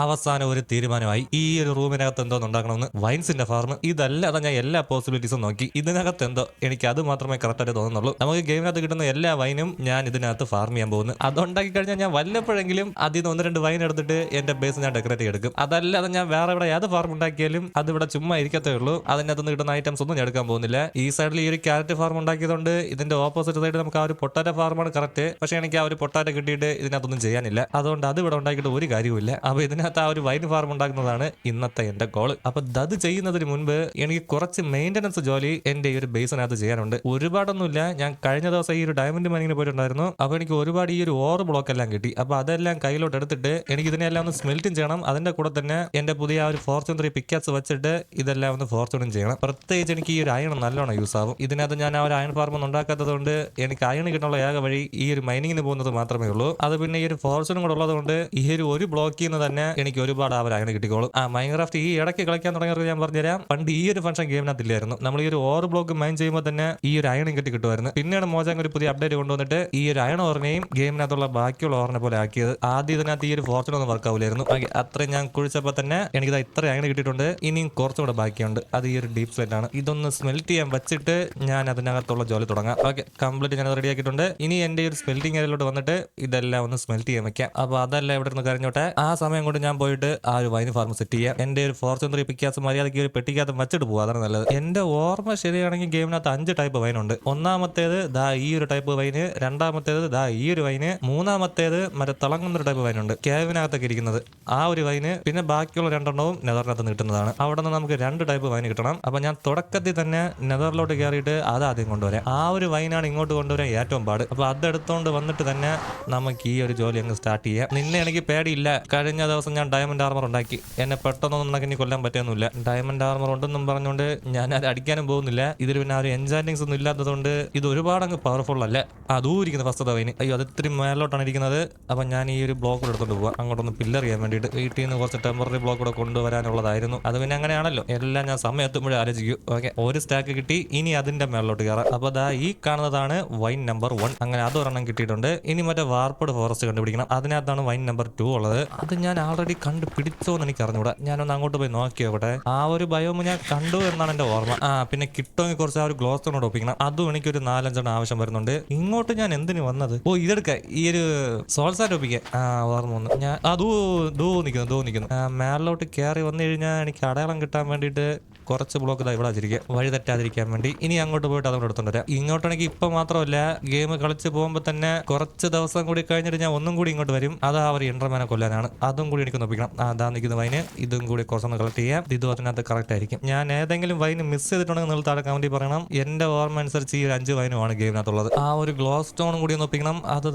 അവസാനം ഒരു തീരുമാനമായി. ഈ ഒരു റൂമിനകത്ത് എന്തോ ഉണ്ടാക്കണമെന്ന് വൈൻസിന്റെ ഫാർം ഇതല്ലാതെ ഞാൻ എല്ലാ പോസിബിലിറ്റീസും നോക്കി. ഇതിനകത്ത് എന്തോ എനിക്ക് അത് മാത്രമേ കറക്റ്റ് ആയിട്ട് തോന്നുന്നുള്ളൂ. നമുക്ക് ഗെയിമിനകത്ത് കിട്ടുന്ന എല്ലാ വൈനും ഞാൻ ഇതിനകത്ത് ഫാർം ചെയ്യാൻ പോകുന്നു. അതുണ്ടാക്കി കഴിഞ്ഞാൽ ഞാൻ വല്ലപ്പോഴെങ്കിലും അതിൽ നിന്ന് ഒന്ന് രണ്ട് വൈൻ എടുത്തിട്ട് എന്റെ ബേസ് ഞാൻ ഡെക്കറേറ്റ് എടുക്കും. അതല്ലാതെ ഞാൻ വേറെ ഇവിടെ ഏത് ഫാർം ഉണ്ടാക്കിയാലും അത് ഇവിടെ ചുമ്മാ ഇരിക്കത്തേ ഉള്ളൂ. അതിനകത്ത് കിട്ടുന്ന ഐറ്റംസ് ഒന്നും ഞാൻ എടുക്കാൻ പോകുന്നില്ല. ഈ സൈഡിൽ ഈ ഒരു ക്യാരറ്റ് ഫാർം ഉണ്ടാക്കിയതുകൊണ്ട് ഇതിന്റെ ഓപ്പോസിറ്റ് സൈഡ് നമുക്ക് ആ ഒരു പൊട്ടാറ്റ ഫാർമാണ് കറക്റ്റ് പക്ഷേ എനിക്ക് ആ ഒരു പൊട്ടാറ്റ കിട്ടിയിട്ട് ഇതിനകത്തൊന്നും ചെയ്യാനില്ല. അതുകൊണ്ട് അത് ഇവിടെ ഉണ്ടാക്കിയിട്ട് ഒരു കാര്യവുമില്ല. അപ്പൊ ഇതിനകത്ത് ആ ഒരു വൈൻ ഫാർം ഉണ്ടാക്കുന്നതാണ് ഇന്നത്തെ എന്റെ ഗോൾ അപ്പൊ അത് ചെയ്യുന്നതിന് മുൻപ് എനിക്ക് കുറച്ച് മെയിന്റനൻസ് ജോലി എന്റെ ഈ ഒരു ബേസിനകത്ത് ചെയ്യാനുണ്ട്. ഒരുപാടൊന്നുമില്ല. ഞാൻ കഴിഞ്ഞ ദിവസം ഈ ഒരു ഡയമണ്ട് മൈനിങ്ങിന് പോയിട്ടുണ്ടായിരുന്നു. അപ്പൊ എനിക്ക് ഒരുപാട് ഈ ഒരു ഓർ ബ്ലോക്ക് എല്ലാം കിട്ടി. അപ്പൊ അതെല്ലാം കയ്യിലോട്ട് എടുത്തിട്ട് എനിക്ക് ഇതിനെല്ലാം ഒന്ന് സ്മെൽറ്റും ചെയ്യണം. അതിന്റെ കൂടെ തന്നെ എന്റെ പുതിയ ആ ഒരു ഫോർച്യൂൺ ത്രീ പിക്കാസ് വെച്ചിട്ട് ഇതെല്ലാം ഒന്ന് ഫോർച്യൂണും ചെയ്യണം. പ്രത്യേകിച്ച് എനിക്ക് ഈ ഒരു അയൺ നല്ലോണം യൂസ് ആവും. ഇതിനകത്ത് ഞാൻ ആ ഒരു അയൺ ഫാർം ഉണ്ടാക്കാത്തത് കൊണ്ട് എനിക്ക് അയൺ കിട്ടാനുള്ള ഏക വഴി ഈ ഒരു മൈനിങ്ങിന് പോകുന്നത് മാത്രമേ ഉള്ളൂ. അത് പിന്നെ ഈ ഒരു ഫോർച്യൂണും കൂടെ ഉള്ളത് കൊണ്ട് ഈ ഒരു ഒരു ബ്ലോക്കിൽ നിന്ന് തന്നെ എനിക്ക് ഒരുപാട് ആ അങ്ങനെ അയൺ കിട്ടിക്കോളും. ആ മൈൻക്രാഫ്റ്റ് ഈ ഇടയ്ക്ക് കളിക്കാൻ തുടങ്ങിയത് ഞാൻ പറഞ്ഞുതരാം. പണ്ട് ഈ ഒരു ഫംഗ്ഷൻ ഗെയിമിനകത്ത് ഇല്ലായിരുന്നു നമ്മൾ ഈ ഒരു ഓർ ബ്ലോക്ക് മൈൻ ചെയ്യുമ്പോൾ തന്നെ ഈ ഒരു അയണും കിട്ടി കിട്ടുമായിരുന്നു. പിന്നെയാണ് മോജാങ് ഒരു പുതിയ അപ്ഡേറ്റ് കൊണ്ടുവന്നിട്ട് ഈ ഒരു അയൺ ഓറിനെയും ഗെയിമിനകത്തുള്ള ബാക്കിയുള്ള ഓറിനെ പോലെ ആക്കിയത്. ആദ്യം ഇതിനകത്ത് ഈ ഒരു ഫോർച്യൂൺ ഒന്നും വർക്ക് ആവില്ലായിരുന്നു. അത്രയും ഞാൻ കുഴിച്ചപ്പോൾ തന്നെ എനിക്കിത് ഇത്ര അയൺ കിട്ടിയിട്ടുണ്ട്. ഇനിയും കുറച്ചുകൂടെ ബാക്കിയുണ്ട്. അത് ഈ ഒരു ഡീപ് സെറ്റ് ആണ്. ഇതൊന്ന് സ്മെൽറ്റ് ചെയ്യാൻ വെച്ചിട്ട് ഞാൻ അതിനകത്തുള്ള ജോലി തുടങ്ങാം. ഓക്കെ കംപ്ലീറ്റ് ഞാൻ റെഡി ആക്കിയിട്ടുണ്ട്. ഇനി എന്റെ ഒരു സ്മെൽറ്റിംഗ് ഏരിയയിലോട്ട് വന്നിട്ട് ഇതെല്ലാം ഒന്ന് സ്മെൽറ്റ് ചെയ്യാൻ വെക്കാം. അപ്പൊ അതല്ല ഇവിടെ നിന്ന് കരഞ്ഞോട്ടെ. ആ സമയം കൊണ്ട് ഞാൻ പോയിട്ട് ആ ഒരു വൈൻ ഫാർമ സെറ്റ് ചെയ്യാം. എന്റെ ഒരു ഫോർച്യൂൺ ത്രീ പിക്കാസ് മര്യാദയ്ക്ക് ഒരു പെട്ടിക്കകത്ത് വെച്ചിട്ട് പോകും അതാണ് നല്ലത്. എന്റെ ഓർമ്മ ശരിയാണെങ്കിൽ ഗെയിമിനകത്ത് അഞ്ച് ടൈപ്പ് വൈൻ ഉണ്ട്. ഒന്നാമത്തേത് ദാ ഈ ഒരു ടൈപ്പ് വൈന് രണ്ടാമത്തേത് ദാ ഈ ഒരു വൈന് മൂന്നാമത്തേത് മറ്റേ തിളങ്ങുന്ന ഒരു ടൈപ്പ് ഉണ്ട്. കേവിനകത്തൊക്കെ ഇരിക്കുന്നത്. ആ ഒരു വൈന് പിന്നെ ബാക്കിയുള്ള രണ്ടെണ്ണവും നെതറിനകത്ത് കിട്ടുന്നതാണ്. അവിടെ നിന്ന് നമുക്ക് രണ്ട് ടൈപ്പ് വൈൻ കിട്ടണം. അപ്പൊ ഞാൻ തുടക്കത്തിൽ തന്നെ നെതറിലോട്ട് കയറിയിട്ട് അത് ആദ്യം കൊണ്ടുവരാം. ആ ഒരു വൈനാണ് ഇങ്ങോട്ട് കൊണ്ടുവരാൻ ഏറ്റവും പാട്. അപ്പൊ അതെടുത്തോണ്ട് വന്നിട്ട് തന്നെ നമുക്ക് ഈ ഒരു ജോലി അങ്ങ് സ്റ്റാർട്ട് ചെയ്യാം. നിന്നെ എനിക്ക് പേടിയില്ല. കഴിഞ്ഞ ദിവസം ഞാൻ ഡയമണ്ട് ആർമർ ഉണ്ടാക്കി. എന്നെ പെട്ടെന്നൊന്നും ഉണ്ടെങ്കിൽ ഇനി കൊല്ലാൻ പറ്റുന്നില്ല ഡയമണ്ട് ആർമർ ഉണ്ടെന്നും പറഞ്ഞുകൊണ്ട് ഞാൻ അത് അടിക്കാനും പോകുന്നില്ല. ഇതിൽ പിന്നെ ഒരു എൻജാന്റിങ്സ് ഒന്നും ഇല്ലാത്തതുകൊണ്ട് ഇത് ഒരുപാട് അങ്ങ് പവർഫുൾ അല്ല അതൂ ഇരിക്കുന്ന ഫസ്റ്റ് തവയിന് അയ്യോ അത് ഇത്തിരി മേലോട്ടാണ് ഇരിക്കുന്നത്. അപ്പൊ ഞാൻ ഈ ഒരു ബ്ലോക്ക് എടുത്തോണ്ട് പോവാം. അങ്ങോട്ടൊന്ന് പില്ലർ ചെയ്യാൻ വേണ്ടിയിട്ട്. വീട്ടിൽ നിന്ന് കുറച്ച് ടെമ്പററി ബ്ലോക്ക് കൂടെ കൊണ്ടുവരാനുള്ളതായിരുന്നു. അത് പിന്നെ അങ്ങനെയാണല്ലോ. എല്ലാം ഞാൻ സമയം എത്തുമ്പോഴേ ആലോചിക്കൂ. ഓക്കെ ഒരു സ്റ്റാക്ക് കിട്ടി. ഇനി അതിന്റെ മേളിലോട്ട് കയറാം. അപ്പോൾ അതാ ഈ കാണുന്നതാണ് വൈൻ നമ്പർ വൺ അങ്ങനെ അതൊരെണ്ണം കിട്ടിയിട്ടുണ്ട്. ഇനി മറ്റേ വാർപ്പട് ഫോറസ്റ്റ് കണ്ടുപിടിക്കണം. അതിനകത്താണ് വൈൻ നമ്പർ ടു ഉള്ളത്. അത് ഞാൻ ആൾറെഡി കണ്ടുപിടിച്ചോ എന്ന് എനിക്ക് അറിഞ്ഞൂടാ ഞാനൊന്ന് അങ്ങോട്ട് പോയി നോക്കി നോക്കട്ടെ ആ ഒരു ബയോമ് ഞാൻ കണ്ടു എന്നാണ് എന്റെ ഓർമ്മ. ആ പിന്നെ കിട്ടുമെങ്കിൽ കുറച്ച് ആ ഒരു ഗ്ലോസ് സ്റ്റോണോട് ഒപ്പിക്കണം. അതും എനിക്കൊരു നാലഞ്ചെണ്ണം ആവശ്യം വരുന്നുണ്ട്. ഇങ്ങോട്ട് ഞാൻ എന്തിനു വന്നത്? ഓ ഇതെടുക്ക. ഈ ഒരു സോൾസാറ്റ് ഒപ്പിക്കെ ആ ഓർമ്മ വന്നു. ഞാൻ അതൂ ദൂ നിക്കുന്നു ദൂ നിൽക്കുന്നു ആ, മേളിലോട്ട് കയറി വന്നു കഴിഞ്ഞാൽ എനിക്ക് അടയാളം കിട്ടാൻ വേണ്ടിയിട്ട് കുറച്ച് ബ്ലോക്ക് ഇതാ ഇവിടെ വെച്ചിരിക്കുക വഴി തെറ്റാതിരിക്കാൻ വേണ്ടി ഇനി അങ്ങോട്ട് പോയിട്ട് അതുകൊണ്ട് എടുത്തോണ്ട് ഇങ്ങോട്ടാണെങ്കിൽ ഇപ്പൊ മാത്രമല്ല ഗെയിം കളിച്ച് പോകുമ്പോൾ തന്നെ കുറച്ച് ദിവസം കൂടി കഴിഞ്ഞിട്ട് ഞാൻ ഒന്നും കൂടി ഇങ്ങോട്ട് വരും. അത് ഒരു ഇൻട്രമാനെ കൊല്ലാനാണ്. അതും കൂടി എനിക്ക് നോപ്പിക്കണം അതാ നിൽക്കുന്ന വൈന്. ഇതും കൂടി കുറച്ചൊന്ന് കളക്ട് ചെയ്യാം. ഇതും അതിനകത്ത് കറക്റ്റ് ആയിരിക്കും. ഞാൻ ഏതെങ്കിലും വൈന് മിസ് ചെയ്തിട്ടുണ്ടെങ്കിൽ നിങ്ങൾ താഴെ കമന്റി പറയണം. എന്റെ ഓർമ്മ അനുസരിച്ച് ഈ ഒരു അഞ്ച് വൈനുമാണ് ഗെയിമിനകത്തുള്ളത്. ആ ഒരു ഗ്ലോസ് സ്റ്റോണും കൂടി ഒന്ന് അത്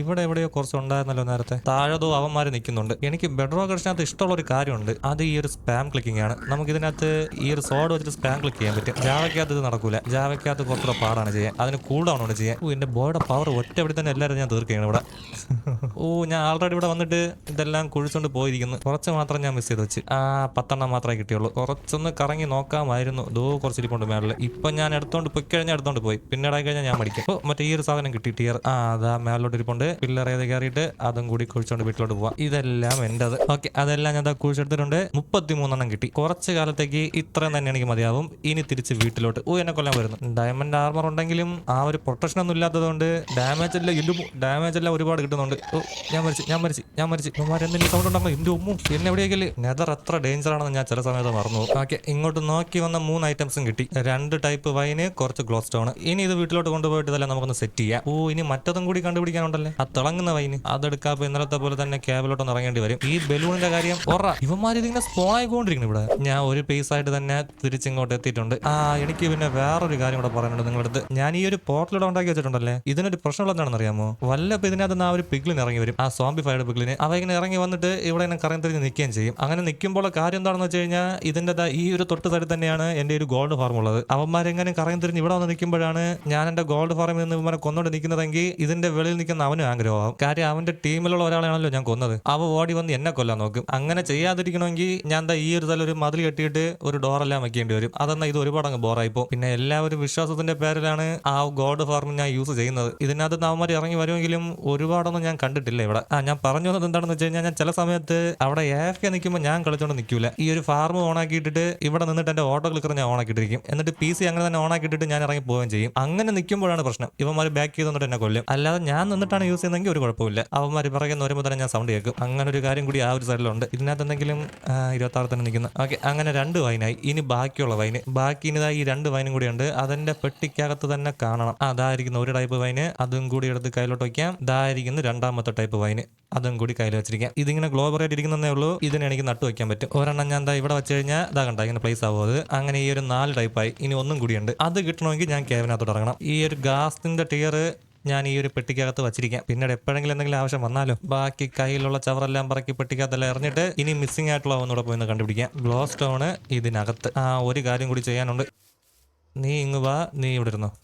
ഇവിടെ എവിടെയോ കുറച്ച് ഉണ്ടായിരുന്നല്ലോ നേരത്തെ. താഴതോ അവന്മാർ നിൽക്കുന്നുണ്ട്. എനിക്ക് ബെഡ്റോ കർഷനകത്ത് ഇഷ്ടമുള്ള ഒരു കാര്യമുണ്ട്. അത് ഈ ഒരു സ്പാം ക്ലിക്കിംഗ് ആണ്. നമുക്ക് ഇതിനകത്ത് ഈ ഒരു സോഡ് വെച്ചിട്ട് സ്പാം ക്ലിക്ക് ചെയ്യാൻ പറ്റും. ജാവയ്ക്കകത്ത് ഇത് നടക്കൂല. ജാവയ്ക്കകത്ത് കുറച്ചുകൂടെ പാടാണ് ചെയ്യാൻ. അതിന് കൂൾ ഡൗൺ ആണ് ചെയ്യാൻ. ഓ എന്റെ ബോയുടെ പവർ ഒറ്റ ഇവിടെ തന്നെ എല്ലാവരും ഞാൻ തീർക്കുകയാണ് ഇവിടെ. ഓ ഞാൻ ആൾറെഡി ഇവിടെ വന്നിട്ട് ഇതെല്ലാം കുഴിച്ചുകൊണ്ട് പോയിരിക്കുന്നു. കുറച്ച് മാത്രം ഞാൻ മിസ് ചെയ്ത് വെച്ച്. ആ പത്തെണ്ണം മാത്രമേ കിട്ടിയുള്ളൂ. കുറച്ചൊന്ന് കറങ്ങി നോക്കാമായിരുന്നു. ദോ കുറച്ച് ഇരിപ്പുണ്ട് മേളിൽ ഇപ്പൊ ഞാൻ എടുത്തോണ്ട് പോയി കഴിഞ്ഞാൽ എടുത്തോണ്ട് പോയി. പിന്നെ ആയി കഴിഞ്ഞാൽ ഞാൻ മടിക്കും. ഓ മറ്റേ ഈ ഒരു സാധനം കിട്ടി ടിയർ ആ അതാ മേളിലോട്ട് ഇരിപ്പുണ്ട്. പില്ലർ ഏത് കയറിയിട്ട് അതും കൂടി കുഴിച്ചോണ്ട് വീട്ടിലോട്ട് പോവാം. ഇതെല്ലാം എന്റേത്. ഓക്കെ അതെല്ലാം ഞാൻ കുഴിച്ചെടുത്തിട്ടുണ്ട്. മുപ്പത്തി മൂന്നെണ്ണം കിട്ടി. കുറച്ച് കാലത്തേക്ക് ഇത്രയും തന്നെ എനിക്ക് മതിയാവും. ഇനി തിരിച്ച് വീട്ടിലോട്ട്. ഓ എന്നെ കൊല്ലാൻ വരുന്നു. ഡയമണ്ട് ആർമർ ഉണ്ടെങ്കിലും ആ ഒരു പ്രൊട്ടക്ഷൻ ഒന്നും ഇല്ലാത്തതുകൊണ്ട് ഡാമേജ് എല്ലാം ഇല്ലും ഡാമേജ് എല്ലാം ഒരുപാട് കിട്ടുന്നുണ്ട്. ഓ ഞാൻ മരിച്ചു ഞാൻ മരിച്ചു ഞാൻ മരിച്ചു. ഇവന്മാരെന്തെങ്കിലും സൗണ്ട് ഉണ്ടാകും എന്റെ ഉമ്മു എന്നെ എവിടെയെങ്കിലും നെതർ എത്ര ഡേഞ്ചർ ആണെന്ന് ഞാൻ ചില സമയത്ത് മറന്നു ഓക്കെ ഇങ്ങോട്ട് നോക്കി വന്ന മൂന്ന് ഐറ്റംസും കിട്ടി. രണ്ട് ടൈപ്പ് വൈന് കുറച്ച് ഗ്ലോസ് സ്റ്റോൺ ഇനി ഇത് വീട്ടിലോട്ട് കൊണ്ടുപോയിട്ട് ഇതെല്ലാം നമുക്കൊന്ന് സെറ്റ് ചെയ്യാം. ഓ ഇനി മറ്റതും കൂടി കണ്ടുപിടിക്കാനുണ്ടല്ലേ? ആ തിളങ്ങുന്ന വൈന് അതെടുക്കാൻ ഇന്നലത്തെ പോലെ തന്നെ ക്യാബിലോട്ടൊന്ന് ഇറങ്ങേണ്ടി വരും. ഈ ബലൂണിന്റെ കാര്യം ഒറ ഇവന്മാർ ഇതിങ്ങനെ സ്പോൺ ആയിക്കൊണ്ടിരിക്കുന്നു ഇവിടെ. ഞാൻ ഒരു പീസ് ആയിട്ട് തന്നെ തിരിച്ചിങ്ങോട്ട് എത്തിയിട്ടുണ്ട്. ആ എനിക്ക് പിന്നെ വേറൊരു കാര്യം കൂടെ പറയാനുണ്ട് നിങ്ങളുടെ അടുത്ത് ഞാൻ ഈ ഒരു പോർട്ടൽ ഇവിടെ ഉണ്ടാക്കി വെച്ചിട്ടുണ്ടല്ലേ? ഇതിനൊരു പ്രശ്നമുള്ള എന്താണെന്ന് അറിയാമോ? വല്ലപ്പോൾ ഇതിനകത്ത് ആ ഒരു പിഗ്ലിന് ഇറങ്ങി വരും. ആ സോംബി ഫൈഡ് പിഗ്ലിന് അവ ഇങ്ങനെ ഇറങ്ങി വന്നിട്ട് ഇവിടെ ഇങ്ങനെ കറങ്ങി തിരിഞ്ഞ് നിൽക്കുകയും ചെയ്യും. അങ്ങനെ നിൽക്കുമ്പോൾ കാര്യം എന്താണെന്ന് വെച്ച് കഴിഞ്ഞാൽ ഇതിന്റെ ദാ ഈ ഒരു തൊട്ട് തടി തന്നെയാണ് എന്റെ ഒരു ഗോൾഡ് ഫാർം ഉള്ളത്. അവന്മാരെങ്ങനെ കറങ്ങി തിരിഞ്ഞ് ഇവിടെ വന്ന് നിൽക്കുമ്പോഴാണ് ഞാൻ എന്റെ ഗോൾഡ് ഫാർമിൽ നിന്ന് ഇവന്മാരെ കൊന്നോണ്ട് നിൽക്കുന്നതെങ്കിൽ ഇതിന്റെ വെളിയിൽ നിൽക്കുന്ന അവനും ആഗ്രഹമാവും. കാര്യം അവന്റെ ടീമിലുള്ള ഒരാളാണല്ലോ ഞാൻ കൊന്നത്. അവ ഓടി വന്ന് എന്നെ കൊല്ലാൻ നോക്കും. അങ്ങനെ ചെയ്യാതിരിക്കണമെങ്കിൽ ഞാൻ എന്താ ഈ ഒരു തല ഒരു മതിൽ കെട്ടിയിട്ട് ഒരു ഡോറ ടവറെല്ലാം വെക്കേണ്ടി വരും. അതെന്നാ ഇത് ഒരുപാട് അങ്ങ് ബോറായിപ്പോ പിന്നെ എല്ലാവരും വിശ്വാസത്തിന്റെ പേരിലാണ് ആ ഗോഡ് ഫാർമിംഗ് ഞാൻ യൂസ് ചെയ്യുന്നത്. ഇതിനകത്ത് നവന്മാർ ഇറങ്ങി വരുമെങ്കിലും ഒരുപാടൊന്നും ഞാൻ കണ്ടിട്ടില്ല ഇവിടെ. ആ ഞാൻ പറഞ്ഞു വന്നത് എന്താണെന്ന് വെച്ച് കഴിഞ്ഞാൽ ഞാൻ ചില സമയത്ത് അവിടെ എഫ് നിൽക്കുമ്പോൾ ഞാൻ കളിച്ചോണ്ട് നിൽക്കില്ല ഈ ഒരു ഫാർമ് ഓൺ ആക്കിയിട്ടിട്ട് ഇവിടെ നിന്നിട്ട് എന്റെ ഓട്ടോ ക്ലിക്കർ ഞാൻ ഓൺ ആക്കിയിട്ടിരിക്കും എന്നിട്ട് പി സി അങ്ങനെ തന്നെ ഓൺ ആക്കിയിട്ടിട്ട് ഞാൻ ഇറങ്ങി പോവുകയും ചെയ്യും. അങ്ങനെ നിൽക്കുമ്പോഴാണ് പ്രശ്നം. ഇവന്മാർ ബാക്ക് ചെയ്ത് തന്നിട്ട് എന്നെ കൊല്ലും. അല്ലാതെ ഞാൻ നിന്നിട്ടാണ് യൂസ് ചെയ്യുന്നതെങ്കിൽ ഒരു കുഴപ്പമില്ല. അവന്മാർ പറയുന്ന വരുമ്പോൾ തന്നെ ഞാൻ സൗണ്ട് കേൾക്കും. അങ്ങനെ ഒരു കാര്യം കൂടി ആ ഒരു സൈഡിലുണ്ട് ഇതിനകത്ത് എന്തെങ്കിലും ഇരുപത്തി ആറ് തന്നെ നിൽക്കുന്ന. ഓക്കെ അങ്ങനെ രണ്ട് വൈനായി. ഇനി ബാക്കിയുള്ള വൈന്. ബാക്കി ഇനി ഈ രണ്ട് വൈനും കൂടി ഉണ്ട് അതെന്റെ പെട്ടിക്കകത്ത് തന്നെ കാണണം. അതായിരിക്കുന്ന ഒരു ടൈപ്പ് വൈന്. അതും കൂടി എടുത്ത് കയ്യിലോട്ട് വയ്ക്കാം. ഇതായിരിക്കുന്ന രണ്ടാമത്തെ ടൈപ്പ് വൈന്. അതും കൂടി കയ്യിൽ വെച്ചിരിക്കാം. ഇതിങ്ങനെ ഗ്ലോബർ ആയിട്ട് ഇരിക്കുന്നതേ ഉള്ളൂ. ഇതിനെ എനിക്ക് നട്ടു വെക്കാൻ പറ്റും. ഒരെണ്ണം ഞാൻ ദാ ഇവിടെ വെച്ച് കഴിഞ്ഞാൽ ഇതാ കണ്ട ഇങ്ങനെ പ്ലേസ് ആവും അങ്ങനെ ഈ ഒരു നാല് ടൈപ്പായി. ഇനി ഒന്നും കൂടി ഉണ്ട് അത് കിട്ടണമെങ്കിൽ ഞാൻ കേവിനകത്തോട്ട് ഇറങ്ങണം. ഈ ഒരു ഗാസിന്റെ ടിയർ ഞാൻ ഈ ഒരു പെട്ടിക്കകത്ത് വച്ചിരിക്കാം. പിന്നീട് എപ്പോഴെങ്കിലും എന്തെങ്കിലും ആവശ്യം വന്നാലോ? ബാക്കി കയ്യിലുള്ള ചവറെല്ലാം പറക്കി പെട്ടിക്കകത്തെല്ലാം എറിഞ്ഞിട്ട് ഇനി മിസ്സിംഗ് ആയിട്ടുള്ള ഒന്നുകൂടെ പോയി കണ്ടുപിടിക്കാം. ഗ്ലോ സ്റ്റോണ് ഇതിനകത്ത്. ആ ഒരു കാര്യം കൂടി ചെയ്യാനുണ്ട്. നീ ഇങ്ങ് വാ. നീ ഇവിടെ ഇരുന്നോ.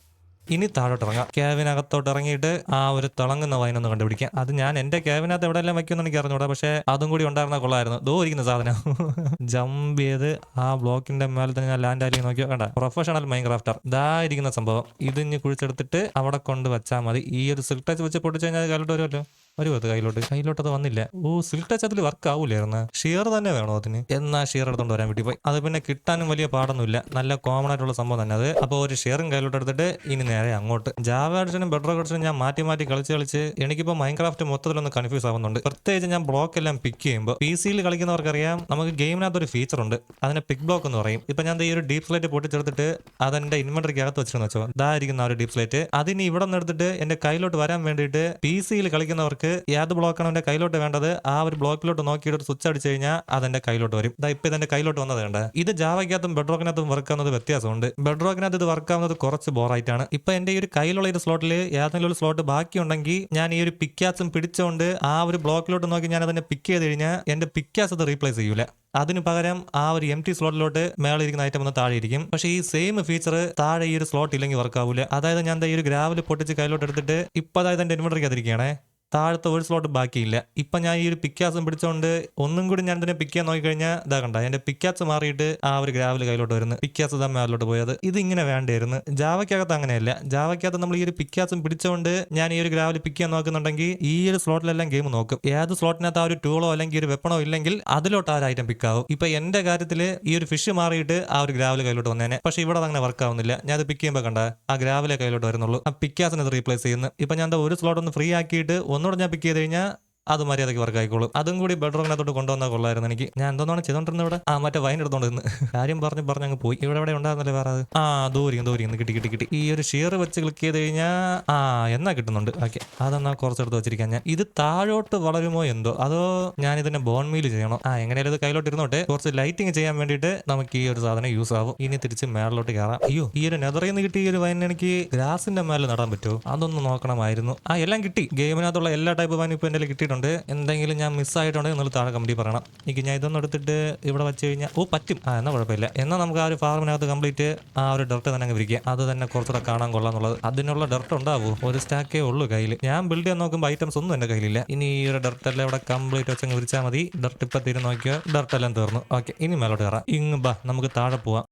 ഇനി താഴോട്ട് ഇറങ്ങാം. ക്യാബിനകത്തോട്ട് ഇറങ്ങിയിട്ട് ആ ഒരു തിളങ്ങുന്ന വൈനൊന്ന് കണ്ടുപിടിക്കാം. അത് ഞാൻ എന്റെ ക്യാബിനകത്ത് എവിടെയെല്ലാം വയ്ക്കുമെന്ന് എനിക്ക് അറിഞ്ഞൂടാ. പക്ഷേ അതും കൂടി ഉണ്ടായിരുന്ന കൊള്ളായിരുന്നു. ദോ ഇരിക്കുന്ന സാധനം. ജമ്പ് ചെയ്ത് ആ ബ്ലോക്കിന്റെ മേലെ തന്നെ ഞാൻ ലാൻഡ് ആയി നോക്കിയോ. കണ്ട? പ്രൊഫഷണൽ മൈൻ ക്രാഫ്റ്റർ ഇതാ ഇരിക്കുന്ന സംഭവം. ഇത് ഇനി കുഴിച്ചെടുത്തിട്ട് അവിടെ കൊണ്ട് വെച്ചാൽ മതി. ഈ ഒരു സിൽട്ടച്ച് ടച്ച് വെച്ച് പൊട്ടിച്ചു കഴിഞ്ഞാൽ കാലിട്ട് വരുമല്ലോ. വരുമോ അത് കയ്യിലോട്ട്. കയ്യിലോട്ട് അത് വന്നില്ല. ഓ സിൽക്ക് ടച്ച് അതിൽ വർക്ക് ആവൂലായിരുന്നു. ഷിയർ തന്നെ വേണോ അതിന്? എന്നാ ഷിയർ എടുത്തോണ്ട് വരാൻ വേണ്ടി പോയി. അത് പിന്നെ കിട്ടാനും വലിയ പാടൊന്നുമില്ല. നല്ല കോമൺ ആയിട്ടുള്ള സംഭവം തന്നെ അത്. അപ്പോൾ ഒരു ഷിയറും കയ്യിലോട്ട് എടുത്തിട്ട് ഇനി നേരെ അങ്ങോട്ട്. ജാവ അഡിഷനും ബെഡ്രോ അഡിഷനും ഞാൻ മാറ്റി മാറ്റി കളിച്ച് കളിച്ച് എനിക്കിപ്പോൾ മൈൻക്രാഫ്റ്റ് മൊത്തത്തിലൊന്ന് കൺഫ്യൂസ് ആവുന്നുണ്ട്. പ്രത്യേകിച്ച് ഞാൻ ബ്ലോക്ക് എല്ലാം പിക്ക് ചെയ്യുമ്പോൾ പി സിയിൽ കളിക്കുന്നവർക്കറിയാം നമുക്ക് ഗെയിമിനകത്ത് ഒരു ഫീച്ചർ ഉണ്ട്. അതിനെ പിക് ബ്ലോക്ക് എന്ന് പറയും. ഇപ്പൊ ഞാൻ ഈ ഒരു ഡീപ് സ്ലൈറ്റ് പൊട്ടിച്ചെടുത്തിട്ട് അതെന്റെ ഇൻവെന്ററിക്ക് അകത്ത് വെച്ചിരുന്നു വെച്ചോ. ഇതായിരിക്കുന്ന ആ ഒരു ഡീപ് സ്ലൈറ്റ് അതിനി ഇവിടെ നിന്ന് എടുത്തിട്ട് എന്റെ കയ്യിലോട്ട് വരാൻ വേണ്ടിയിട്ട് പി സിയിൽ കളിക്കുന്നവർക്ക് ഏത് ബ്ലോക്കാണ് എന്റെ കയ്യിലോട്ട് വേണ്ടത്? ആ ഒരു ബ്ലോക്കിലോട്ട് നോക്കിയിട്ട് ഒരു സ്വിച്ച് അടിച്ചു കഴിഞ്ഞാൽ അതെന്റെ കയ്യിലോട്ട് വരും. ഇതാ ഇപ്പൊ ഇതെന്റെ കയ്യിലോട്ട് വന്നത് കണ്ട? ഇത് ജാവയ്ക്കകത്തും ബെഡ്റോക്കിനകത്തും വർക്ക് ആവുന്നത് വ്യത്യാസമുണ്ട്. ബെഡ്റോക്കിനകത്ത് ഇത് വർക്ക് ആവുന്നത് കുറച്ച് ബോറായിട്ടാണ് ഇപ്പൊ എന്റെ ഈ ഒരു കയ്യിലുള്ള ഒരു സ്ലോട്ടിൽ ഏതെങ്കിലും ഒരു സ്ലോട്ട് ബാക്കിയുണ്ടെങ്കിൽ ഞാൻ ഈ ഒരു പിക്കാസും പിടിച്ചുകൊണ്ട് ആ ഒരു ബ്ലോക്കിലോട്ട് നോക്കി ഞാൻ അതിനെ പിക്ക് ചെയ്ത് കഴിഞ്ഞാൽ എന്റെ പിക്കാസ് അത് റീപ്ലേസ് ചെയ്യൂല. അതിന് പകരം ആ ഒരു എം ടി സ്ലോട്ടിലോട്ട് മേളിൽ ഇരിക്കുന്ന ഐറ്റം ഒന്ന് താഴെ ഇരിക്കും പക്ഷേ ഈ സെയിം ഫീച്ചർ താഴെ ഈ ഒരു സ്ലോട്ട് ഇല്ലെങ്കിൽ വർക്ക് ആവൂല. അതായത് ഞാൻ ഈ ഒരു ഗ്രാവൽ പൊട്ടിച്ച് കയ്യിലോട്ട് എടുത്തിട്ട് ഇപ്പൊ അതായത് എന്റെ ഇൻവെർട്ടറിക്ക് അതിരിക്കുകയാണേ താഴത്തെ ഒരു സ്ലോട്ട് ബാക്കിയില്ല. ഇപ്പൊ ഞാൻ ഈ ഒരു പിക്കാസും പിടിച്ചോണ്ട് ഒന്നും കൂടി ഞാൻ ഇതിനെ പിക്കാൻ നോക്കി നോക്കിക്കഴിഞ്ഞാൽ ഇതാ കണ്ട എന്റെ പിക്കാസ് മാറിയിട്ട് ആ ഒരു ഗ്രാവൽ കയ്യിലോട്ട് വരുന്നത് പിക്കാസ് തമ്മ മേലോട്ട് പോയത്. ഇത് ഇങ്ങനെ വേണ്ടായിരുന്നു. ജാവയ്ക്കകത്ത് അങ്ങനെയല്ല. ജാവയ്ക്കകത്ത് നമ്മൾ ഈ ഒരു പിക്കാസും പിടിച്ചുകൊണ്ട് ഞാൻ ഈ ഒരു ഗ്രാവൽ പിക്ക് ചെയ്യാൻ നോക്കുന്നുണ്ടെങ്കിൽ ഈ ഒരു സ്ലോട്ടിലെല്ലാം ഗെയിം നോക്കും. ഏത് സ്ലോട്ടിനകത്ത് ആ ഒരു ടൂളോ അല്ലെങ്കിൽ ഒരു വെപ്പണോ ഇല്ലെങ്കിൽ അതിലോട്ട് ആ ഒരു ഐറ്റം പിക്ക് ആവും. ഇപ്പൊ എന്റെ കാര്യത്തിൽ ഈ ഒരു ഫിഷ് മാറിയിട്ട് ആ ഒരു ഗ്രാവൽ കയ്യിലോട്ട് വന്നേനെ. പക്ഷെ ഇവിടെ അങ്ങനെ വർക്ക് ആവുന്നില്ല. ഞാൻ അത് പിക്ക് ചെയ്യുമ്പോൾ കണ്ട ആ ഗ്രാവലെ കയ്യിലോട്ട് വരുന്നുള്ളൂ. ആ പിക്കാസിനെ റീപ്ലേസ് ചെയ്യുന്നു. ഇപ്പൊ ഞാൻ ഒരു സ്ലോട്ട് ഒന്ന് ഫ്രീ ആക്കിയിട്ട് ഒന്നുകൂടെ ഞാൻ പിക്ക് അത് മര്യാദയ്ക്ക് വർക്ക് ആയിക്കോളും അതും കൂടി ബെഡ്റൂമിനകത്തോട്ട് കൊണ്ടുവന്നാൽ കൊള്ളായിരുന്നു എനിക്ക്. ഞാൻ എന്തോന്നാണ് ചെയ്തോണ്ടിരുന്നത് ഇവിടെ? ആ മറ്റേ വൈൻ എടുത്തോണ്ട് നിന്ന് കാര്യം പറഞ്ഞ് പറഞ്ഞ് അങ്ങ് പോയി. ഇവിടെ ഇവിടെ ഉണ്ടായിരുന്നല്ലേ വേറെ അത്? ആ ദൂരിയും ദൂരിയും കിട്ടി കിട്ടി കിട്ടി. ഈ ഒരു ഷെയർ വെച്ച് ക്ലിക്ക് ചെയ്ത് കഴിഞ്ഞാൽ ആ എന്നാ കിട്ടുന്നുണ്ട്? ഓക്കെ അതെന്നാ കുറച്ചെടുത്ത് വെച്ചിരിക്കാൻ ഞാൻ. ഇത് താഴോട്ട് വളരുമോ എന്തോ? അതോ ഞാൻ ഇതിനെ ബോൺ മീൽ ചെയ്യണോ? ആ എങ്ങനെയാലും ഇത് കയ്യിലോട്ട് ഇരുന്നോട്ടെ കുറച്ച് ലൈറ്റിംഗ് ചെയ്യാൻ വേണ്ടിയിട്ട് നമുക്ക് ഈ ഒരു സാധനം യൂസ് ആവും. ഇനി തിരിച്ച് മേളിലോട്ട് കയറാം. അയ്യോ ഈ ഒരു നെതറിൽ നിന്ന് കിട്ടിയ ഈ ഒരു വൈൻ എനിക്ക് ഗ്ലാസിന്റെ മേലെ നടാൻ പറ്റുമോ? അതൊന്ന് നോക്കണമായിരുന്നു. ആ എല്ലാം കിട്ടി. ഗെയിമിനകത്തുള്ള എല്ലാ ടൈപ്പ് വൈൻ ഇപ്പൊ എന്റെ കിട്ടിയിട്ടുണ്ട്. എന്തെങ്കിലും ഞാൻ മിസ്സായിട്ടുണ്ടെങ്കിൽ നിങ്ങൾ താഴെ കമ്പനി പറയണം. എനിക്ക് ഞാൻ ഇതൊന്നും എടുത്തിട്ട് ഇവിടെ വെച്ച് കഴിഞ്ഞാൽ ഓ പറ്റും. ആ എന്നാൽ കുഴപ്പമില്ല. എന്നാൽ നമുക്ക് ആ ഒരു ഫാർമിനകത്ത് കംപ്ലീറ്റ് ആ ഒരു ഡർട്ട് തന്നെ അങ്ങ് വിരിക്കുക അത് തന്നെ കുറച്ചുകൂടെ കാണാൻ കൊള്ളാന്നുള്ളത് അതിനുള്ള ഡർട്ട് ഉണ്ടാവൂ? ഒരു സ്റ്റാക്കേ ഉള്ളൂ കയ്യിൽ ഞാൻ ബിൽഡ് ചെയ്യാൻ നോക്കുമ്പോൾ ഐറ്റംസ് ഒന്നും എന്റെ കയ്യിലില്ല. ഇനി ഈ ഒരു ഡർട്ട് എല്ലാം ഇവിടെ കംപ്ലീറ്റ് വെച്ചങ്ങ് വിരിച്ചാൽ മതി. ഡർട്ട് ഇപ്പം തീരും നോക്കിയോ ഡർട്ട് എല്ലാം തീർന്നു. ഓക്കെ ഇനി മേലോട്ട് കയറാം. ഇങ്ങ് ബാ നമുക്ക് താഴെ പോവാം.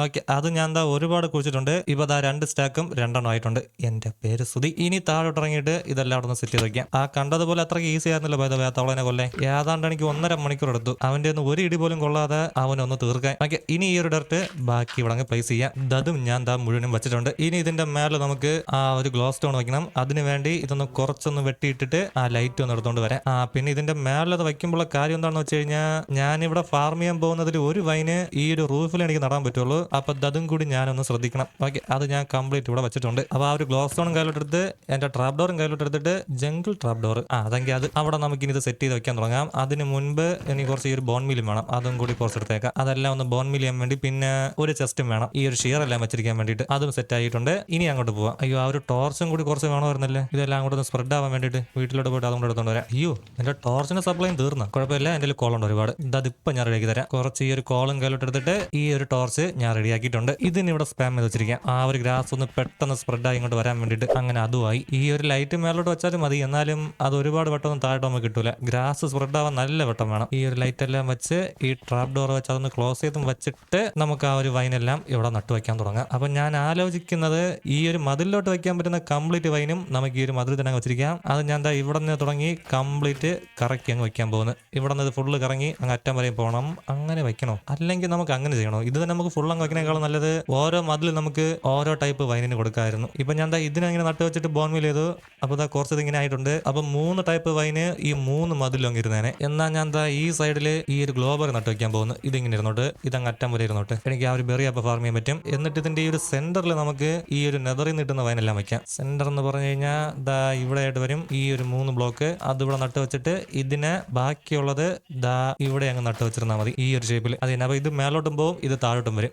ഓക്കെ അത് ഞാൻ എന്താ ഒരുപാട് കുഴിച്ചിട്ടുണ്ട്. ഇപ്പൊ ദാ രണ്ട് സ്റ്റാക്കും രണ്ടെണ്ണം ആയിട്ടുണ്ട്. എന്റെ പേര് സുധി. ഇനി താഴോട്ട് ഇറങ്ങിയിട്ട് ഇതെല്ലാം അവിടെ നിന്ന് സെറ്റ് ചെയ്ത് വെക്കാം. ആ കണ്ടതുപോലെ അത്രയ്ക്ക് ഈസി ആയിരുന്നല്ലോ പോയത് വേത്താവളനെ കൊല്ലേ. ഏതാണ്ട് എനിക്ക് ഒന്നര മണിക്കൂർ എടുത്തു. അവന്റെ ഒന്ന് ഒരു ഇടി പോലും കൊള്ളാതെ അവനൊന്ന് തീർക്കാൻ. ഓക്കെ ഇനി ഈ ഒരു ഡർട്ട് ബാക്കി ഇവിടെ പ്ലേസ് ചെയ്യാം. ദതും ഞാൻ ദാ മുഴുവനും വെച്ചിട്ടുണ്ട്. ഇനി ഇതിന്റെ മേലെ നമുക്ക് ആ ഒരു ഗ്ലോ സ്റ്റോൺ വെക്കണം. അതിന് വേണ്ടി ഇതൊന്ന് കുറച്ചൊന്ന് വെട്ടിയിട്ടിട്ട് ആ ലൈറ്റ് ഒന്ന് എടുത്തോണ്ട് വരാം. ആ പിന്നെ ഇതിന്റെ മേലെ അത് വയ്ക്കുമ്പോഴുള്ള കാര്യം എന്താണെന്ന് വെച്ച് കഴിഞ്ഞാൽ ഞാനിവിടെ ഫാർം ചെയ്യാൻ പോകുന്നതിൽ ഒരു വൈന് ഈ ഒരു റൂഫിൽ എനിക്ക് നടാൻ പറ്റുള്ളൂ. അപ്പൊ അതും കൂടി ഞാനൊന്ന് ശ്രദ്ധിക്കണം. ഓക്കെ അത് ഞാൻ കംപ്ലീറ്റ് ഇവിടെ വെച്ചിട്ടുണ്ട്. അപ്പൊ ആ ഒരു ഗ്ലോ സ്റ്റോണും കയ്യിലോട്ടെടുത്ത് എന്റെ ട്രാപ്പ് ഡോറും കയ്യിലോട്ട് എടുത്തിട്ട് ജംഗിൾ ട്രാപ്പ് ഡോർ ആ അതെങ്കിൽ അത് അവിടെ നമുക്ക് ഇനി ഇത് സെറ്റ് ചെയ്ത് വെക്കാൻ തുടങ്ങാം. അതിന് മുൻപ് ഇനി കുറച്ച് ഈ ഒരു ബോൺ മീലും വേണം. അതും കൂടി കുറച്ച് എടുത്തേക്കാം. അതെല്ലാം ഒന്ന് ബോൺ മീൽ ചെയ്യാൻ വേണ്ടി പിന്നെ ഒരു ചെസ്റ്റും വേണം. ഈ ഒരു ഷിയർ എല്ലാം വെച്ചിരിക്കാൻ വേണ്ടിയിട്ട്. അതും സെറ്റ് ആയിട്ടുണ്ട്. ഇനി അങ്ങോട്ട് പോവാം. അയ്യോ ആ ഒരു ടോർച്ചും കൂടി കുറച്ച് വേണമായിരുന്നല്ലേ? ഇതെല്ലാം അങ്ങോട്ട് സ്പ്രെഡ് ആവാൻ വേണ്ടിയിട്ട് വീട്ടിലോട്ട് പോയിട്ട് അതുകൊണ്ട് എടുത്തോണ്ട് വരാം. അയ്യോ എന്റെ ടോർച്ചിന്റെ സപ്ലൈ തീർന്നു. കുഴപ്പമില്ല എന്റെ കോളുണ്ട് ഒരുപാട്. ഇത് അതിപ്പോ ഞാൻ റെഡിയാക്കി തരാം. കുറച്ച് ഈ ഒരു കോളും കയ്യിലോട്ട് എടുത്തിട്ട് ഈ ഒരു ടോർച്ച് ഞാൻ റെഡിയാക്കിയിട്ടുണ്ട്. ഇതിന് ഇവിടെ സ്പാം ചെയ്ത് വെച്ചിരിക്കാം ആ ഒരു ഗ്രാസ് ഒന്ന് പെട്ടെന്ന് സ്പ്രെഡായി ഇങ്ങോട്ട് വരാൻ വേണ്ടിയിട്ട് അങ്ങനെ അതുമായി. ഈ ഒരു ലൈറ്റ് മേലോട്ട് വെച്ചാലും മതി. എന്നാലും അത് ഒരുപാട് വട്ടമൊന്നും താഴോട്ട് നമുക്ക് കിട്ടൂല. ഗ്രാസ് സ്പ്രെഡ് ആവാൻ നല്ല വട്ടം വേണം. ഈ ഒരു ലൈറ്റ് എല്ലാം വെച്ച് ഈ ട്രാപ്പ് ഡോർ വെച്ച് അതൊന്ന് ക്ലോസ് ചെയ്തും വെച്ചിട്ട് നമുക്ക് ആ ഒരു വൈനെല്ലാം ഇവിടെ നട്ടു വെക്കാൻ തുടങ്ങാം. അപ്പൊ ഞാൻ ആലോചിക്കുന്നത് ഈ ഒരു മതിലിലോട്ട് വെക്കാൻ പറ്റുന്ന കംപ്ലീറ്റ് വൈനും നമുക്ക് ഈ ഒരു മതിൽ തന്നെ വെച്ചിരിക്കാം. അത് ഞാൻ എന്താ ഇവിടെ നിന്ന് തുടങ്ങി കംപ്ലീറ്റ് കറക്കി അങ്ങ് വെക്കാൻ പോകുന്നത് ഇവിടെ നിന്ന് ഫുള്ള് കറങ്ങി അങ്ങ് അറ്റം വരെയും പോകണം. അങ്ങനെ വെക്കണോ അല്ലെങ്കിൽ നമുക്ക് അങ്ങനെ ചെയ്യണോ? ഇത് തന്നെ നമുക്ക് ഫുൾ അങ്ങ് വെക്കണേക്കാളും നല്ലത് ഓരോ മതിൽ നമുക്ക് ഓരോ ടൈപ്പ് വൈനിന് കൊടുക്കാമായിരുന്നു ഇപ്പൊ ഞാൻ ദാ ഇതിനങ്ങനെ നട്ട് വെച്ചിട്ട് ബോൺമീൽ ചെയ്തു. അപ്പൊ ദാ കുറച്ച് ഇതിങ്ങനെ ആയിട്ടുണ്ട്. അപ്പൊ മൂന്ന് ടൈപ്പ് വൈന് ഈ മൂന്ന് മതിലും ഇരുന്നേനെ എന്നാൽ ഞാൻ ദാ ഈ സൈഡിൽ ഈ ഒരു ഗ്ലോബർ നട്ട് വെക്കാൻ പോകുന്നു. ഇതിങ്ങനെ ഇരുന്നോട്ട്. ഇതങ്ങ് അറ്റം വരെ ഇരുന്നോട്ട്. എനിക്ക് ആ ഒരു ബെറി അപ്പൊ ഫാർം ചെയ്യാൻ പറ്റും. എന്നിട്ട് ഇതിന്റെ ഈ ഒരു സെന്ററിൽ നമുക്ക് ഈ ഒരു നെതറിൽ നിട്ടുന്ന വൈനെല്ലാം വെക്കാം സെന്റർ എന്ന് പറഞ്ഞു കഴിഞ്ഞാൽ ദാ ഇവിടെ ആയിട്ട് വരും. ഈ ഒരു മൂന്ന് ബ്ലോക്ക് അത് ഇവിടെ നട്ട് വെച്ചിട്ട് ഇതിനെ ബാക്കിയുള്ളത് ദാ ഇവിടെ അങ്ങ് നട്ട് വെച്ചിരുന്നാൽ മതി. ഈ ഒരു ഷേപ്പിൽ അത് അപ്പോൾ ഇത് മേലോട്ടും പോകും ഇത് താഴോട്ടും വരും.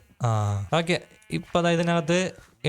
ഓക്കെ ഇപ്പൊ അതായത് ഇതിനകത്ത്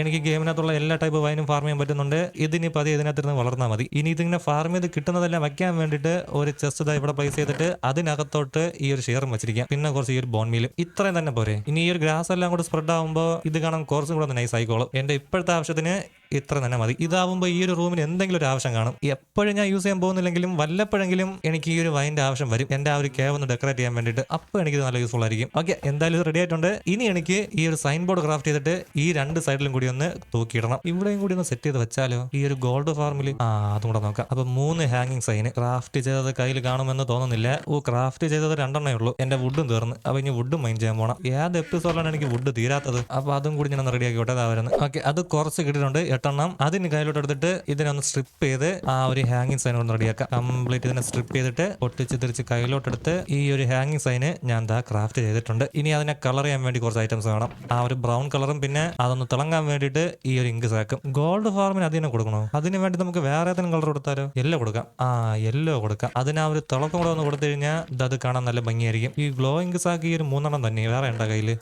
എനിക്ക് ഗെയിമിനകത്തുള്ള എല്ലാ ടൈപ്പ് വൈനും ഫാർം ചെയ്യാൻ പറ്റുന്നുണ്ട്. ഇതിനി പതി ഇതിനകത്തിരുന്ന് വളർന്നാൽ മതി. ഇനി ഇതിങ്ങനെ ഫാർം ചെയ്ത് കിട്ടുന്നതെല്ലാം വയ്ക്കാൻ വേണ്ടിയിട്ട് ഒരു ചെസ്റ്റ് ഇതാ ഇവിടെ പ്ലേസ് ചെയ്തിട്ട് അതിനകത്തോട്ട് ഈ ഒരു ഷെയറും വെച്ചിരിക്കാം. പിന്നെ കുറച്ച് ഈ ഒരു ബോൺ മീലും ഇത്രയും തന്നെ പോരെ. ഇനി ഈ ഒരു ഗ്രാസ് എല്ലാം കൂടെ സ്പ്രെഡ് ആകുമ്പോൾ ഇത് കാണാൻ കുറച്ചും കൂടെ നൈസ് ആയിക്കോളും. എന്റെ ഇപ്പോഴത്തെ ആവശ്യത്തിന് ഇത്ര തന്നെ മതി. ഇതാവുമ്പോൾ ഈ ഒരു റൂമിന് എന്തെങ്കിലും ഒരു ആവശ്യം കാണും. എപ്പോഴും ഞാൻ യൂസ് ചെയ്യാൻ പോകുന്നില്ലെങ്കിലും വല്ലപ്പോഴെങ്കിലും എനിക്ക് ഈ ഒരു വൈന്റെ ആവശ്യം വരും. എന്റെ ആ ഒരു കേവ് ഒന്ന് ഡെക്കറേറ്റ് ചെയ്യാൻ വേണ്ടിയിട്ട് അപ്പോൾ എനിക്ക് നല്ല യൂസ്ഫുൾ ആയിരിക്കും. ഓക്കെ എന്തായാലും ഇത് റെഡി ആയിട്ടുണ്ട്. ഇനി എനിക്ക് ഈ ഒരു സൈൻ ബോർഡ് ക്രാഫ്റ്റ് ചെയ്തിട്ട് ഈ രണ്ട് സൈഡിലും കൂടി ഒന്ന് തൂക്കിയിടണം. ഇവിടെയും കൂടി ഒന്ന് സെറ്റ് ചെയ്ത് വെച്ചാലോ? ഈ ഒരു ഗോൾഡ് ഫാർമിൽ ആ അതും കൂടെ നോക്കാം. അപ്പൊ മൂന്ന് ഹാങ്ങിങ് സൈന് ക്രാഫ്റ്റ് ചെയ്തത് കയ്യിൽ കാണുമെന്ന് തോന്നുന്നില്ല. ഓ ക്രാഫ്റ്റ് ചെയ്തത് രണ്ടെണ്ണേ ഉള്ളൂ. എന്റെ വുഡും തീർന്ന്. അപ്പൊ ഇനി വുഡും മൈൻഡ് ചെയ്യാൻ പോകണം ഏത് എപ്പിസോഡിലാണ് എനിക്ക് വുഡ് തീരാത്തത്? അപ്പൊ അതും കൂടി ഞാൻ റെഡി ആക്കിക്കോട്ടെ അതാ വരുന്നത് ഓക്കെ അത് കുറച്ച് കിട്ടിയിട്ടുണ്ട്. എട്ടെണ്ണം അതിന് കയ്യിലോട്ട് എടുത്തിട്ട് ഇതിനെ ഒന്ന് സ്ട്രിപ്പ് ചെയ്ത് ആ ഒരു ഹാങ്ങിങ് സൈൻ ഒന്ന് റെഡിയാക്കാം കംപ്ലീറ്റ് ഇതിനെ സ്ട്രിപ്പ് ചെയ്തിട്ട് പൊട്ടിച്ച് തിരിച്ച് കയ്യിലോട്ടെടുത്ത് ഈ ഒരു ഹാങ്ങിങ് സൈന് ഞാൻ ദാ ക്രാഫ്റ്റ് ചെയ്തിട്ടുണ്ട്. ഇനി അതിനെ കളർ ചെയ്യാൻ വേണ്ടി കുറച്ച് ഐറ്റംസ് വേണം. ആ ഒരു ബ്രൗൺ കളറും പിന്നെ അതൊന്ന് തിളങ്ങാൻ വേണ്ടിയിട്ട് ഈ ഒരു ഇങ്ക് സാക്കും ഗോൾഡ് ഫാർമിന് അതിനെ കൊടുക്കണോ? അതിന് വേണ്ടി നമുക്ക് വേറെ ഏതെങ്കിലും കളർ കൊടുത്താലോ? യെല്ലോ കൊടുക്കാം. ആ യെല്ലോ കൊടുക്കാം. അതിന് ആ ഒരു തിളക്കം കൂടെ ഒന്ന് കൊടുത്തു കഴിഞ്ഞാൽ അത് കാണാൻ നല്ല ഭംഗിയായിരിക്കും. ഈ ഗ്ലോ ഇങ്ക് സാക്ക് ഈ ഒരു മൂന്നെണ്ണം തന്നെ. വേറെ ഉണ്ടോ കയ്യിൽ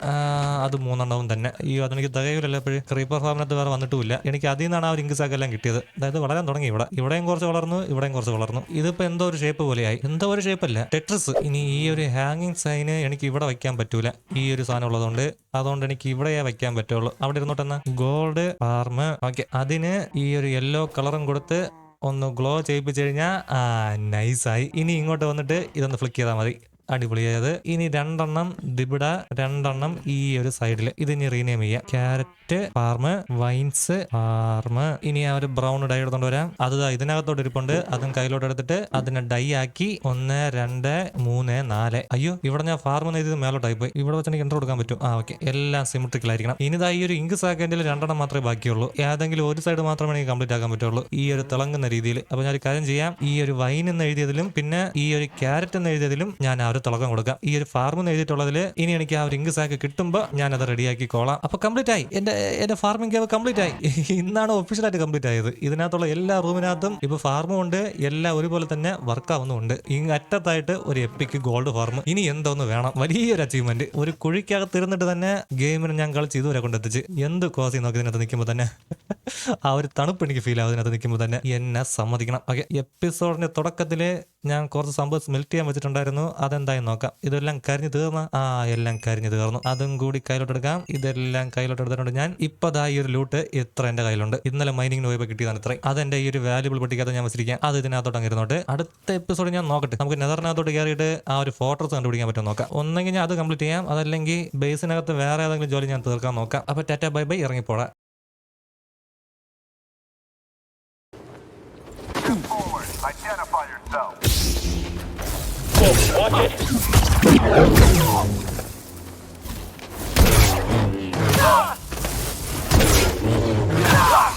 അത് മൂന്നെണ്ണവും തന്നെ. ഈ അതെനിക്ക് തികയില്ലല്ലോ എപ്പോഴും. ക്രീപ്പർ ഫാമിനകത്ത് വേറെ വന്നിട്ടുമില്ല. എനിക്ക് അതിൽ നിന്നാണ് ആ ഒരു ഇങ്ക് എല്ലാം കിട്ടിയത്? അതായത് വളരാൻ തുടങ്ങി. ഇവിടെ ഇവിടെയും കുറച്ച് വളർന്നു ഇവിടെയും കുറച്ച് വളർന്നു. ഇതിപ്പോ എന്തോ ഒരു ഷേപ്പ് പോലെയായി. എന്തോ ഒരു ഷേപ്പ് അല്ല. ടെട്രസ് ഇനി ഈ ഒരു ഹാങ്ങിങ് സൈന് എനിക്ക് ഇവിടെ വയ്ക്കാൻ പറ്റൂല. ഈ ഒരു സാധനം ഉള്ളതുകൊണ്ട്. അതുകൊണ്ട് എനിക്ക് ഇവിടെയേ വയ്ക്കാൻ പറ്റുള്ളൂ. അവിടെ ഇരുന്നോട്ടെന്നാ ഗോൾഡ് ഫാർമ് ഓക്കെ അതിന് ഈ ഒരു യെല്ലോ കളറും കൊടുത്ത് ഒന്ന് ഗ്ലോ ചെയ്യിപ്പിച്ചു കഴിഞ്ഞാൽ നൈസായി ഇനി ഇങ്ങോട്ട് വന്നിട്ട് ഇതൊന്ന് ഫ്ലിക്ക് ചെയ്താൽ മതി. അടിപൊളിയായത്. ഇനി രണ്ടെണ്ണം ദിബിഡ രണ്ടെണ്ണം ഈ ഒരു സൈഡിൽ ഇത് ഇനി റീനെയിം ചെയ്യാം. Carrot farm wines farm. ഇനി ആ ഒരു ബ്രൗൺ ഡൈ എടുത്തോണ്ട് വരാം. അത് ഇതിനകത്തോട്ട് ഇരിപ്പുണ്ട്. അതും കയ്യിലോട്ട് എടുത്തിട്ട് അതിനെ ഡൈ ആക്കി ഒന്ന് രണ്ട് മൂന്ന് നാല്. അയ്യോ ഇവിടെ ഞാൻ ഫാർമ് എഴുതിയത് മേലോട്ടായി പോയി. ഇവിടെ വെച്ച് എനിക്ക് കൊടുക്കാൻ പറ്റും. ആ ഓക്കെ. എല്ലാം സിമിട്രിക്കൽ ആയിരിക്കണം. ഇനി ഈ ഒരു ഇങ്ക് സാക്കൻഡിൽ രണ്ടെണ്ണം മാത്രമേ ബാക്കിയുള്ളൂ. ഏതെങ്കിലും ഒരു സൈഡ് മാത്രമേ എനിക്ക് കംപ്ലീറ്റ് ആക്കാൻ പറ്റുള്ളൂ. ഈ ഒരു തിളങ്ങുന്ന രീതിയിൽ അപ്പൊ ഞാൻ ഒരു കാര്യം ചെയ്യാം. ഈ ഒരു വൈൻ എന്ന് എഴുതിയതിലും പിന്നെ ഈ ഒരു ക്യാരറ്റ് എന്ന് എഴുതിയതിലും ഞാൻ ആ ഒരു തിളക്കം കൊടുക്കാം. ഈ ഒരു ഫാർമ് എന്ന് എഴുതിയിട്ടുള്ളതിൽ ഇനി എനിക്ക് ആ ഒരു ഇങ്ക് സാക്ക് കിട്ടുമ്പോൾ ഞാൻ അത് റെഡിയാക്കി കോളാം. അപ്പൊ കംപ്ലീറ്റ് ആയി. എന്റെ എന്റെ ഫാർമിംഗ് കേവ് കംപ്ലീറ്റ് ആയി. ഇന്നാണ് ഒഫീഷ്യലായിട്ട് കംപ്ലീറ്റ് ആയത്. ഇതിനകത്തുള്ള എല്ലാ റൂമിനകത്തും ഇപ്പൊ ഫാർമും ഉണ്ട്. എല്ലാം ഒരുപോലെ തന്നെ വർക്ക് ആവുന്നുണ്ട് ഇങ്ങ് അറ്റത്തായിട്ട് ഒരു എപ്പിക്ക് ഗോൾഡ് ഫാർം ഇനി എന്തോന്ന് വേണം? വലിയൊരു അച്ചീവ്മെന്റ് ഒരു കുഴിക്കകത്ത് ഇരുന്നിട്ട് തന്നെ ഗെയിമിന് ഞാൻ കളിച്ച് ഇതുവരെ കൊണ്ടെത്തിച്ച്. എന്ത് കോസി നോക്കി ഇതിനകത്ത് നിൽക്കുമ്പോൾ തന്നെ? ആ ഒരു തണുപ്പ് എനിക്ക് ഫീൽ ആവും ഇതിനകത്ത് നിൽക്കുമ്പോൾ തന്നെ. എന്നെ സമ്മതിക്കണം. ഓക്കെ എപ്പിസോഡിന്റെ തുടക്കത്തിൽ ഞാൻ കുറച്ച് സംഭവം സ്മെൽറ്റ് ചെയ്യാൻ വെച്ചിട്ടുണ്ടായിരുന്നു. അതെന്താ എന്തായി നോക്കാം. ഇതെല്ലാം കരിഞ്ഞു തീർന്ന ആ എല്ലാം കരിഞ്ഞു തീർന്നു. അതും കൂടി കയ്യിലോട്ട് എടുക്കാം ഇതെല്ലാം കയ്യിലോട്ട് എടുത്തിട്ടുണ്ട് ഞാൻ. ഇപ്പൊ ദാ ഈ ഒരു ലൂട്ട് എത്ര എന്റെ കയ്യിലുണ്ട്. ഇന്നലെ മൈനിങ്ങിന് പോയപ്പോൾ കിട്ടിയതാണ് ഇത്രയും. അതെന്റെ ഈ ഒരു വാല്യുബിൾ പെട്ടിക്കകത്ത് ഞാൻ വെച്ചിരിക്കാം അത് ഇതിനകത്തോട്ട് അങ്ങ് അടുത്ത എപ്പിസോഡ് ഞാൻ നോക്കട്ടെ. നമുക്ക് നെതറിനകത്തോട്ട് കയറിയിട്ട് ആ ഒരു ഫോട്ടോസ് കണ്ടുപിടിക്കാൻ പറ്റുമോ നോക്കാം. ഒന്നെങ്കിൽ ഞാൻ അത് കംപ്ലീറ്റ് ചെയ്യാം. അതല്ലെങ്കിൽ ബേസിനകത്ത് വേറെ ഏതെങ്കിലും ജോലി ഞാൻ തീർക്കാൻ നോക്കാം. അപ്പൊ ടാറ്റ ബൈ ബൈ ഇറങ്ങിപ്പോടാ. Watch it. Ah! Ah!